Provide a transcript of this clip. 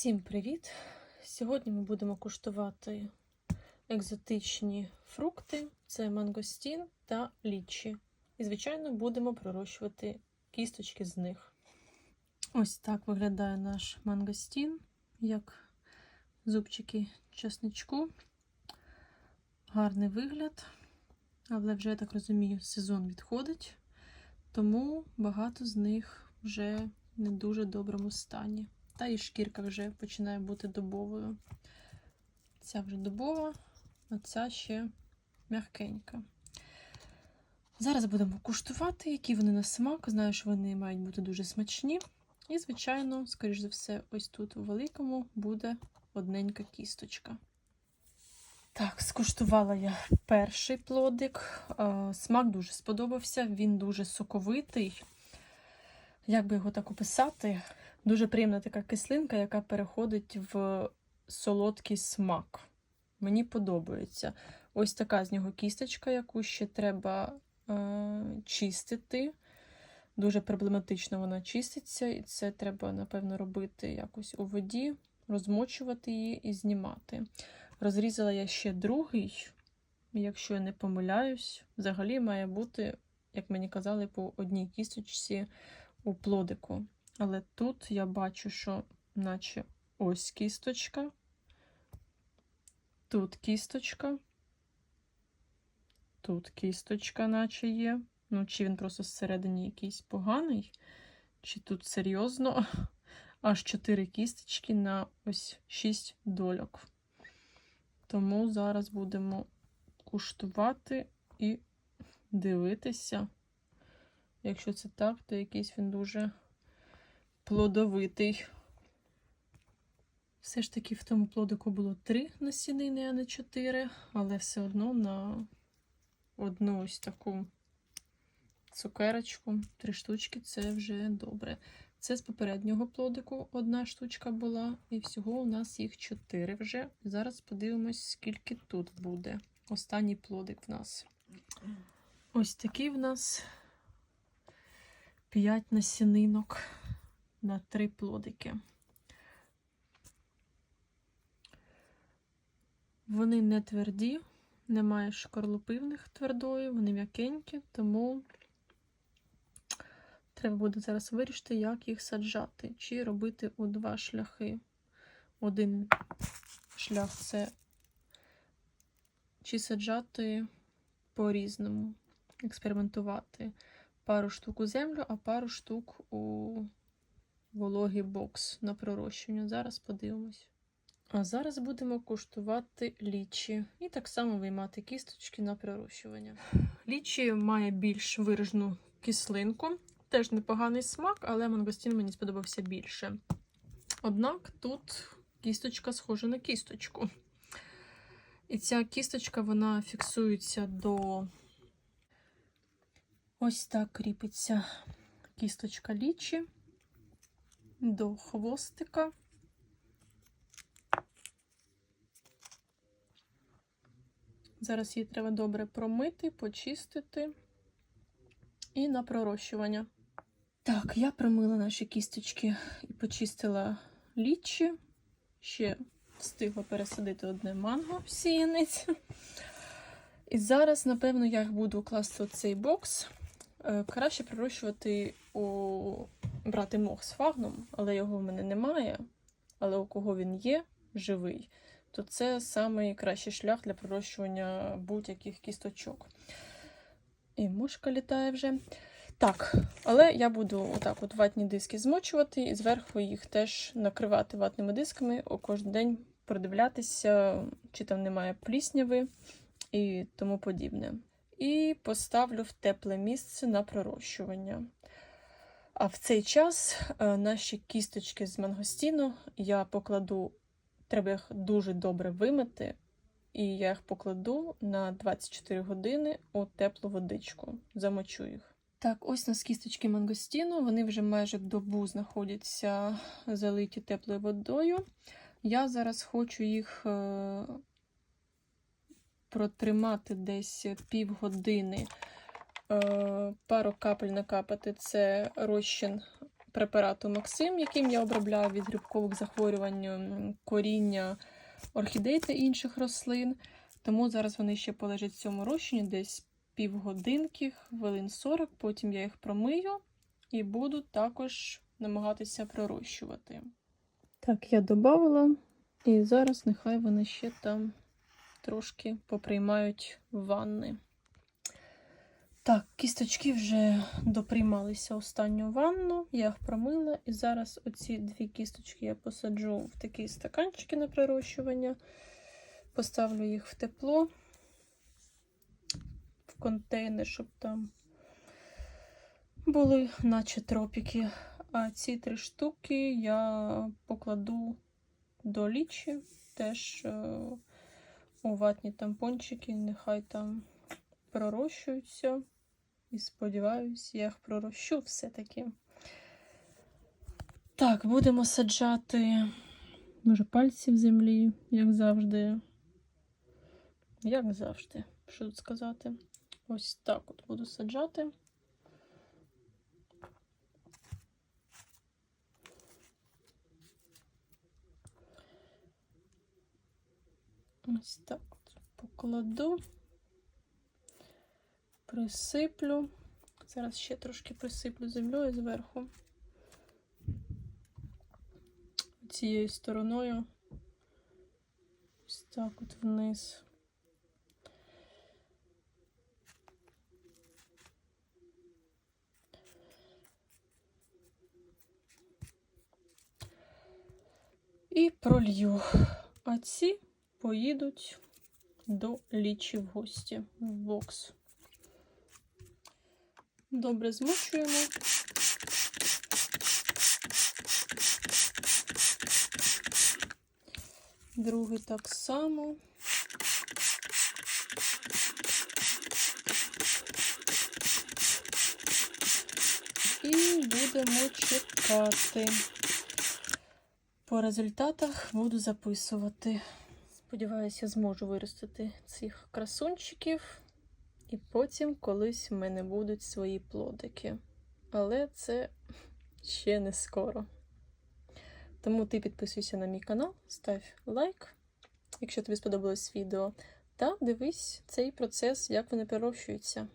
Всім привіт! Сьогодні ми будемо куштувати екзотичні фрукти: це мангостін та лічі. І, звичайно, будемо пророщувати кісточки з них. Ось так виглядає наш мангостін, як зубчики чесничку. Гарний вигляд, але вже, я так розумію, сезон відходить, тому багато з них вже не дуже доброму стані. Та і шкірка вже починає бути добовою. Ця вже добова, а ця ще м'якенька. Зараз будемо куштувати, які вони на смак. Знаю, що вони мають бути дуже смачні. І, звичайно, скоріш за все, ось тут у великому буде одненька кісточка. Так, скуштувала я перший плодик. Смак дуже сподобався, він дуже соковитий. Як би його так описати? Дуже приємна така кислинка, яка переходить в солодкий смак. Мені подобається. Ось така з нього кісточка, яку ще треба е, чистити. Дуже проблематично вона чиститься, і це треба, напевно, робити якось у воді, розмочувати її і знімати. Розрізала я ще другий, якщо я не помиляюсь, взагалі має бути, як мені казали, по одній кісточці у плодику. Але тут я бачу, що наче ось кісточка, тут кісточка, тут кісточка, наче є. Ну, чи він просто зсередині якийсь поганий, чи тут серйозно аж 4 кісточки на ось 6 дольок. Тому зараз будемо куштувати і дивитися. Якщо це так, то якийсь він дуже плодовитий. Все ж таки в тому плодику було три насінини, а не чотири, але все одно на одну ось таку цукерочку, три штучки це вже добре. Це з попереднього плодику одна штучка була, і всього у нас їх чотири вже. Зараз подивимось, скільки тут буде. Останній плодик в нас. Ось такий в нас 5 насінинок на 3 плодики. Вони не тверді, немає шкарлупи в них твердої, вони м'якенькі, тому треба буде зараз вирішити, як їх саджати, чи робити у два шляхи. Один шлях це чи саджати по-різному, експериментувати. Пару штук у землю, а пару штук у вологий бокс на пророщення. Зараз подивимось. А зараз будемо куштувати лічі і так само виймати кісточки на пророщування. Лічі має більш виражену кислинку, теж непоганий смак, але мангостін мені сподобався більше. Однак тут кісточка схожа на кісточку. І ця кісточка вона фіксується до ось так кріпиться кісточка лічі до хвостика. Зараз її треба добре промити, почистити і на пророщування. Так, я промила наші кісточки і почистила лічі. Ще встигла пересадити одне манго в сіянець. І зараз, напевно, я їх буду класти у цей бокс. Е, краще пророщувати у брати мох з фагном, але його в мене немає. Але у кого він є живий, то це найкращий шлях для пророщування будь-яких кісточок. І мушка літає вже. Так, але я буду отак от ватні диски змочувати і зверху їх теж накривати ватними дисками, кожен день продивлятися, чи там немає плісняви і тому подібне. І поставлю в тепле місце на пророщування. А в цей час е, наші кісточки з мангостіну я покладу, треба їх дуже добре вимити, і я їх покладу на 24 години у теплу водичку, замочу їх. Так, ось у нас кісточки мангостіну, вони вже майже добу знаходяться залиті теплою водою. Я зараз хочу їх е, протримати десь півгодини. Е, пару капель накапати це розчин препарату Максим, яким я обробляю від грибкових захворювань коріння орхідей та інших рослин. Тому зараз вони ще полежать в цьому розчині десь півгодинки, хвилин 40, потім я їх промию і буду також намагатися пророщувати. Так, я додавала, і зараз нехай вони ще там трошки поприймають ванни. Так, кісточки вже доприймалися останню ванну, я їх промила, і зараз оці дві кісточки я посаджу в такі стаканчики на прирощування, поставлю їх в тепло, в контейнер, щоб там були, наче тропіки. А ці три штуки я покладу до лічі, теж е, у ватні тампончики, нехай там пророщуються. І сподіваюся, я їх пророщу все-таки. Так, будемо саджати, може, пальці в землі, як завжди. Як завжди, що тут сказати? Ось так от буду саджати. Ось так покладу, присиплю. Зараз ще трошки присиплю землею зверху. Цією стороною. Ось так от вниз. І пролью. А ці поїдуть до лічі в гості в бокс. Добре змочуємо. Другий так само. І будемо чекати. По результатах буду записувати. Сподіваюся, зможу виростити цих красунчиків. І потім колись в мене будуть свої плодики. Але це ще не скоро. Тому ти підписуйся на мій канал, став лайк, якщо тобі сподобалось відео, та дивись цей процес, як вони перерощуються.